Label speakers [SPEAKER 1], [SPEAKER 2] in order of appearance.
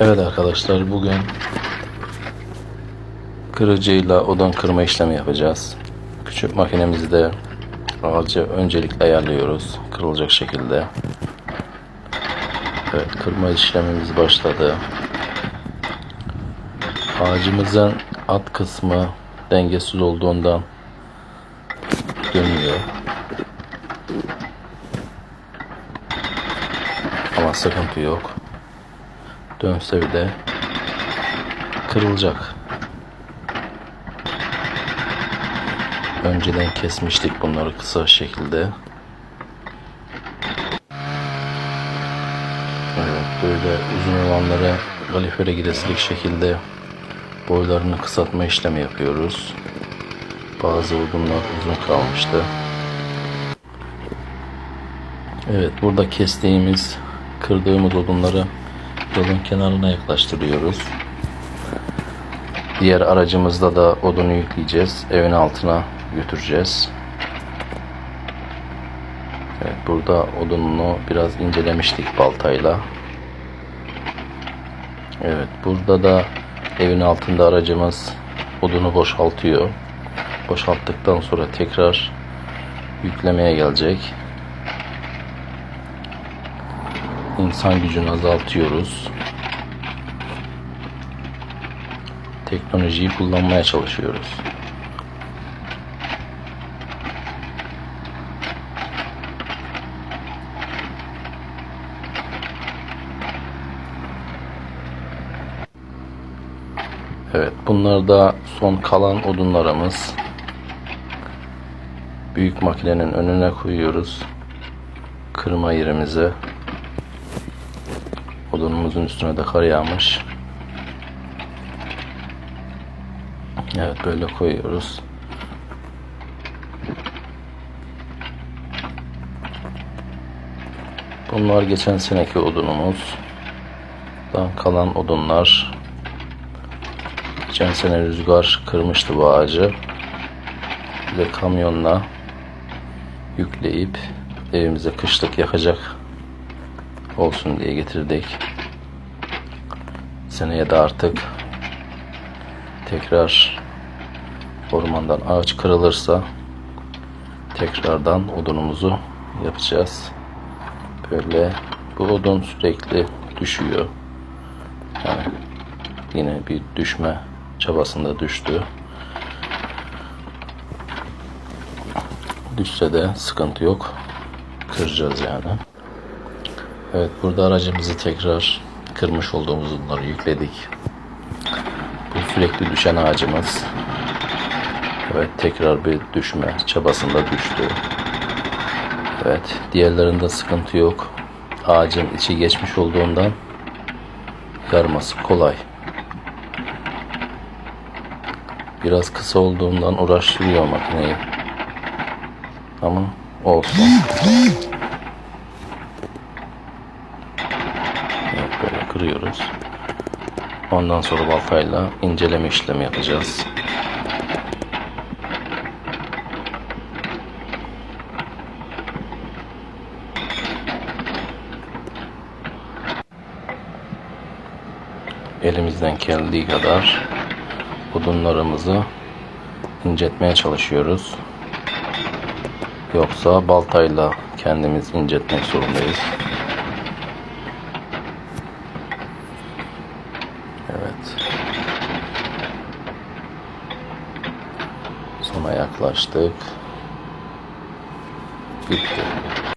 [SPEAKER 1] Evet arkadaşlar bugün kırıcıyla odun kırma işlemi yapacağız. Küçük makinemizde ağacı öncelikle ayarlıyoruz kırılacak şekilde. Evet kırma işlemimiz başladı. Ağacımızın alt kısmı dengesiz olduğundan dönüyor. Ama sıkıntı yok. Dönse bile kırılacak. Önceden kesmiştik bunları kısa şekilde. Evet böyle uzun olanlara kalifere gidesilik şekilde boylarını kısaltma işlemi yapıyoruz. Bazı odunlar uzun kalmıştı. Evet burada kestiğimiz, kırdığımız odunları yolun kenarına yaklaştırıyoruz. Diğer aracımızda da odunu yükleyeceğiz. Evin altına götüreceğiz. Evet, burada odununu biraz incelemiştik baltayla. Evet, burada da evin altında aracımız odunu boşaltıyor. Boşalttıktan sonra tekrar yüklemeye gelecek. İnsan gücünü azaltıyoruz. Teknolojiyi kullanmaya çalışıyoruz. Evet, bunlar da son kalan odunlarımız. Büyük makinenin önüne koyuyoruz. Kırma yerimize. Odunumuzun üstüne de kar yağmış. Evet böyle koyuyoruz. Bunlar geçen seneki odunumuz. Daha kalan odunlar. Geçen sene rüzgar kırmıştı bu ağacı. De kamyonla yükleyip evimize kışlık yakacak olsun diye getirdik. Seneye de artık tekrar ormandan ağaç kırılırsa tekrardan odunumuzu yapacağız. Böyle bu odun sürekli düşüyor. Yani yine bir düşme çabasında düştü. Düşse de sıkıntı yok. Kıracağız yani. Evet burada aracımızı tekrar kırmış olduğumuz onları yükledik. Bu sürekli düşen ağacımız. Evet tekrar bir düşme çabasında düştü. Evet diğerlerinde sıkıntı yok. Ağacın içi geçmiş olduğundan yarması kolay. Biraz kısa olduğundan uğraştırıyor makineyi. Ama olsun. Evet böyle kırıyoruz. Ondan sonra baltayla inceleme işlemi yapacağız. Elimizden geldiği kadar odunlarımızı incetmeye çalışıyoruz. Yoksa baltayla kendimiz incetmek zorundayız. Evet. Sona yaklaştık. Bitti.